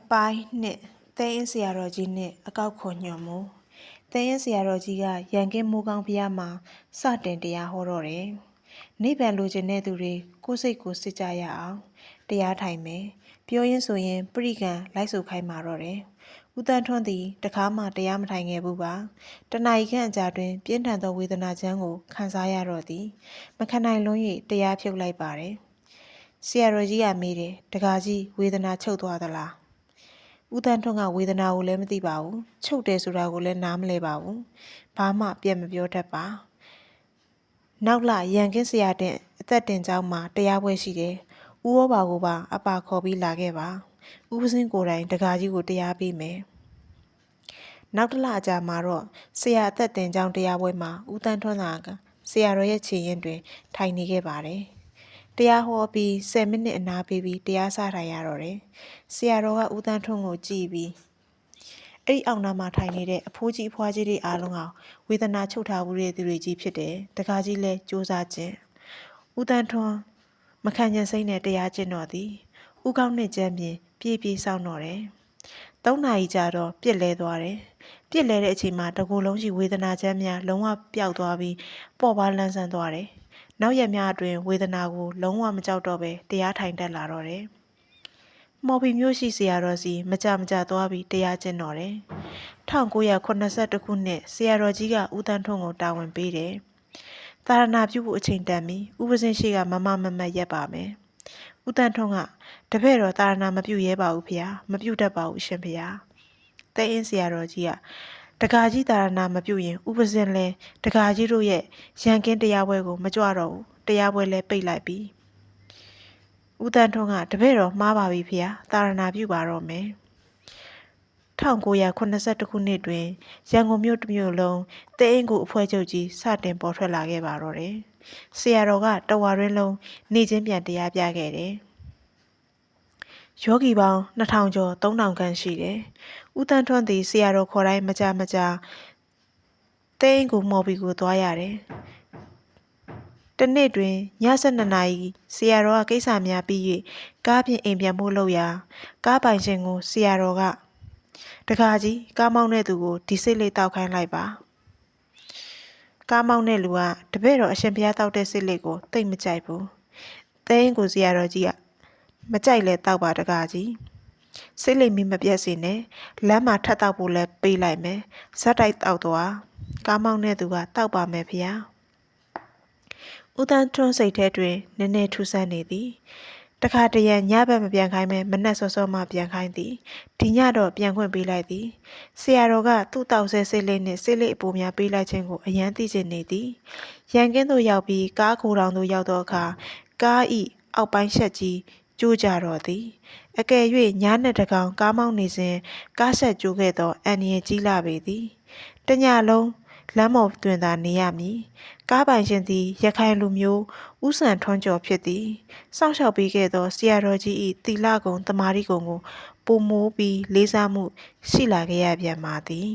အပိုင်းနှစ်တဲရင်ဆရာတော်ကြီးနှင့်အကောက်ခွန်ညွန်မူတဲရင်ဆရာတော်ကြီးကရန်ကင်းမိုးကောင်းဖျားမှာစတင်တရားဟောတော့တယ်နိဗ္ဗာန်လိုချင်တဲ့သူတွေကိုယ်စိတ်ကိုစစ်ကြရအောင်တရားထိုင်မယ်ပြောရင်းဆိုရင်ပြိကံလိုက်ဆိုခိုင်းมาတော့တယ်ဦးတန်းထွန်းသည်တခါမှတရားမထိုင်ခဲ့ဘူးပါတဏှာကြီးခန့်အကြာတွင် ပြင်းထန်သောဝေဒနာချမ်းကိုခံစားရတော့သည်မခံနိုင်လွန်း၍တရားဖြုတ်လိုက်ပါတယ်ဆရာတော်ကြီးကမေးတယ်တကားကြီးဝေဒနာချုပ်သွားသလား ဦးတန်းထွန်းကဝေဒနာကိုလည်းမသိပါဘူးချုပ်တယ်ဆိုတာကိုလည်းနားမလဲပါဘူးဘာမှပြန်မပြောတတ်ပါနောက်လာရန်ကင်းဆရာတဲ့အသက်တင်ကျောင်းမှာတရားပွဲရှိတယ်ဦးရောပါကိုပါအပါခေါ်ပြီးလာခဲ့ပါဦးပစင်းကိုယ်တိုင်တကာကြီးကိုတရားပေးမယ်နောက်တစ်လအကြာမှာတော့ဆရာအသက်တင်ကျောင်းတရားပွဲမှာဦးတန်းထွန်းသာကဆရာတော်ရဲ့ခြေရင်တွင်ထိုင်နေခဲ့ပါတယ် တရားဟောပြီး10မိနစ်အနားပေးပြီးတရားစထိုင်ရတော့တယ်ဆရာတော်ကဦးတန်းထွန်းကိုကြည့်ပြီးအဲ့ဒီအောင်နာမှာထိုင်နေတဲ့အဖိုးကြီးအဖွားကြီးတွေအားလုံးကဝေဒနာချုပ်ထားမှုတဲ့သူတွေကြီးဖြစ်တယ်တခါကြီးလဲစူးစမ်းခြင်းဦးတန်းထွန်းမခံကျင်စိတ်နဲ့တရားကျင့်တော်သည်ဦးကောင်းနဲ့ကြမ်းပြင်ပြေးပြေးဆောင်တော့တယ်သုံးနာရီကြာတော့ပြစ်လဲသွားတယ်ပြစ်လဲတဲ့အချိန်မှာတကူလုံးရှိဝေဒနာချမ်းများလုံးဝပျောက်သွားပြီးပေါ့ပါလန်းဆန်းသွားတယ် နောက်ရက်များအတွင်းဝေဒနာကိုလုံးဝမကြောက်တော့ပဲတရားထိုင်တက်လာတော့တယ်မော်ဘီမျိုးရှိဆရာတော်စီမကြမကြသွားပြီးတရားကျင့်တော်တယ်1982ခုနှစ်ဆရာတော်ကြီးကဦးတန်းထွန်းကိုတာဝန်ပေးတယ်သာရဏပြုဖို့အချိန်တန်ပြီဥပဇင်းရှိကမမမမတ်ရက်ပါမယ်ဦးတန်းထွန်းကတပည့်တော်သာရဏမပြုတ်ရဲပါဘူးဖေ။မပြုတ်တတ်ပါဘူးရှင်ဖေ။တဲအင်းဆရာတော်ကြီးက တကာကြီးသာရဏမပြုတ်ရင်ဥပဇင်းလဲတကာကြီးတို့ရဲ့ရန်ကင်းတရားပွဲကိုမကြွတော့ဘူးတရားပွဲလဲပိတ်လိုက်ပြီဦးတန်းထွန်းကတပည့်တော်မှားပါပြီဖေ။သာရဏပြုတ်ပါတော့မယ်1982ခုနှစ်တွင်ရန်ကုန်မြို့တစ်မြို့လုံးတဲအင်းကိုအဖွဲ့ချုပ်ကြီးစတင်ပေါ်ထွက်လာခဲ့ပါတော့တယ်။ဆရာတော်ကတဝါရင်းလုံးနေချင်းပြန်တရားပြခဲ့တယ်။ ယောဂီပေါင်း2000ကျော်3000ခန့်ရှိတယ်။ဦးတန်းထွန်းသည်ဆရာတော်ခေါ်တိုင်းမကြမကြတဲအင်းကိုမော်ဘီကိုသွားရတယ်။တနေ့တွင်ည7:00နာရီဆရာတော်ကကိစ္စများပြီး၍ကားဖြင့်အိမ်ပြန်ဖို့လုပ်ရာကားပိုင်ရှင်ကိုဆရာတော်ကတခါကြီးကားမောင်းတဲ့သူကိုဒီစိတ်လေးတောက်ခိုင်းလိုက်ပါကားမောင်းတဲ့လူကတပည့်တော်အရှင်ဘုရားတောက်တဲ့စိတ်လေးကိုတိတ်မကြိုက်ဘူးတဲရင်ကိုစရာတော်ကြီးက မကြိုက်လဲတောက်ပါတကားကြီးစိတ်လိမ်မီမပြတ်စေနဲ့လမ်းမှာထပ်တောက်ဖို့လဲပေးလိုက်မယ်ဇက်တိုက်တောက်သွားကားမောင်းတဲ့သူကတောက်ပါမယ်ဖေ။ဦးတန်းထွန်းစိတ်ထဲတွင်နည်းနည်းထူးဆန်းနေသည်တခါတရံညဘက်မပြန်ခိုင်းမဲမနှက်စောစောမှပြန်ခိုင်းသည်ဒီညတော့ပြန်ခွင့်ပေးလိုက်သည်ဆရာတော်ကသူ့တောက်ဆဲစိတ်လေးနှင့်စိတ်လေးအပူများပေးလိုက်ခြင်းကိုအယမ်းသိချင်နေသည်ရန်ကင်းသို့ရောက်ပြီးကားခိုတောင်သို့ရောက်သောအခါကားဤအောက်ပိုင်းရှက်ကြီး ကျိုးကြတော့သည်အကယ်၍ညနေတကောင်ကားမောင်းနေစဉ်ကားဆက်ကျိုးခဲ့သောအန်ရီကြီးလာပေသည်တညလုံးလမ်းမော်တွင်သာနေရမည်ကားပိုင်ရှင်သည်ရခိုင်လူမျိုးဥဆန်ထွန်းကျော်ဖြစ်သည်စောင့်ရှောက်ပေးခဲ့သောဆရာတော်ကြီး၏တီလာကုံတမာရီကုံကိုပုံမိုးပြီးလေးစားမှုရှိလာခဲ့ရပြန်ပါသည်